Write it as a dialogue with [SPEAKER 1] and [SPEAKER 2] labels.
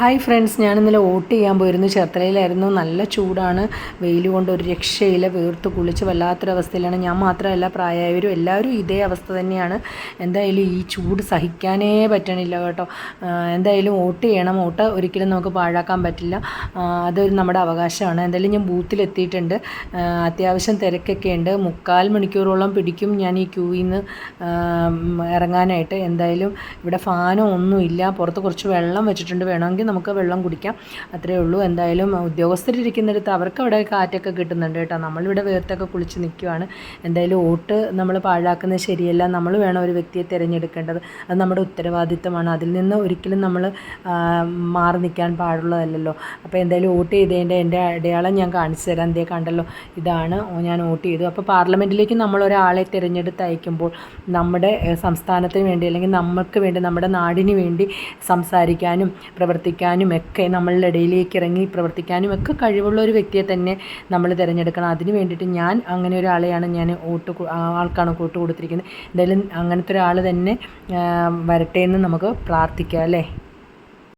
[SPEAKER 1] Hi friends ഞാൻ ഇന്നലെ vote ചെയ്യാൻ പോയിരുന്നു. ചേർത്തലയിലായിരുന്നു നല്ല ചൂടാണ്. വെയിൽ കൊണ്ട് ഒരു രക്ഷയില്ല. വീർത്ത് കുളിച്ച് വല്ലാത്തൊരവസ്ഥയിലാണ്. ഞാൻ മാത്രമല്ല പ്രായമായവരും എല്ലാവരും ഇതേ അവസ്ഥ തന്നെയാണ്. എന്തായാലും ഈ ചൂട് സഹിക്കാനേ പറ്റണില്ല കേട്ടോ. എന്തായാലും വോട്ട് ചെയ്യണം. വോട്ട് ഒരിക്കലും നമുക്ക് പാഴാക്കാൻ പറ്റില്ല. അതൊരു നമ്മുടെ അവകാശമാണ്. എന്തായാലും ഞാൻ ബൂത്തിലെത്തിയിട്ടുണ്ട് അത്യാവശ്യം തിരക്കൊക്കെ ഉണ്ട്. മുക്കാൽ മണിക്കൂറോളം പിടിക്കും ഞാൻ ഈ ക്യൂവിൽ നിന്ന് ഇറങ്ങാനായിട്ട്. എന്തായാലും ഇവിടെ ഫാനോ ഒന്നുമില്ല പുറത്ത് കുറച്ച് വെള്ളം വെച്ചിട്ടുണ്ട്. വേണമെങ്കിൽ നമുക്ക് വെള്ളം കുടിക്കാം. അത്രയേ ഉള്ളൂ. എന്തായാലും ഉദ്യോഗസ്ഥരിരിക്കുന്നിടത്ത് അവർക്ക് അവിടെ കാറ്റൊക്കെ കിട്ടുന്നുണ്ട് കേട്ടോ. നമ്മളിവിടെ വേർത്തൊക്കെ കുളിച്ച് നിൽക്കുവാണ് എന്തായാലും വോട്ട് നമ്മൾ പാഴാക്കുന്നത് ശരിയല്ല. നമ്മൾ വേണം ഒരു വ്യക്തിയെ തിരഞ്ഞെടുക്കേണ്ടത്. അത് നമ്മുടെ ഉത്തരവാദിത്തമാണ് അതിൽ നിന്ന് ഒരിക്കലും നമ്മൾ മാറി നിൽക്കാൻ പാടുള്ളതല്ലല്ലോ. അപ്പോൾ എന്തായാലും വോട്ട് ചെയ്തതിന്റെ എന്റെ അടയാളം ഞാൻ കാണിച്ചു തരാം. എന്തേ കണ്ടല്ലോ. ഇതാണ് ഞാൻ വോട്ട് ചെയ്തു. അപ്പോൾ പാർലമെന്റിലേക്ക് നമ്മൾ ഒരാളെ തിരഞ്ഞെടുത്ത് അയക്കുമ്പോൾ നമ്മുടെ സംസ്ഥാനത്തിന് വേണ്ടി അല്ലെങ്കിൽ നമുക്ക് വേണ്ടി നമ്മുടെ നാടിന് വേണ്ടി സംസാരിക്കാനും പ്രവർത്തിക്കാനും പ്രവർത്തിക്കാനും ഒക്കെ നമ്മളുടെ ഇടയിലേക്ക് ഇറങ്ങി പ്രവർത്തിക്കാനും ഒക്കെ കഴിവുള്ള ഒരു വ്യക്തിയെ തന്നെ നമ്മൾ തിരഞ്ഞെടുക്കണം. അതിന് വേണ്ടിയിട്ട് ഞാൻ അങ്ങനെ ഒരാളെയാണ് ഞാൻ വോട്ട് ആൾക്കാണ് വോട്ട് കൊടുത്തിരിക്കുന്നത്. എന്തായാലും അങ്ങനത്തെ ഒരാൾ തന്നെ വരട്ടെ എന്ന് നമുക്ക് പ്രാർത്ഥിക്കാം അല്ലേ?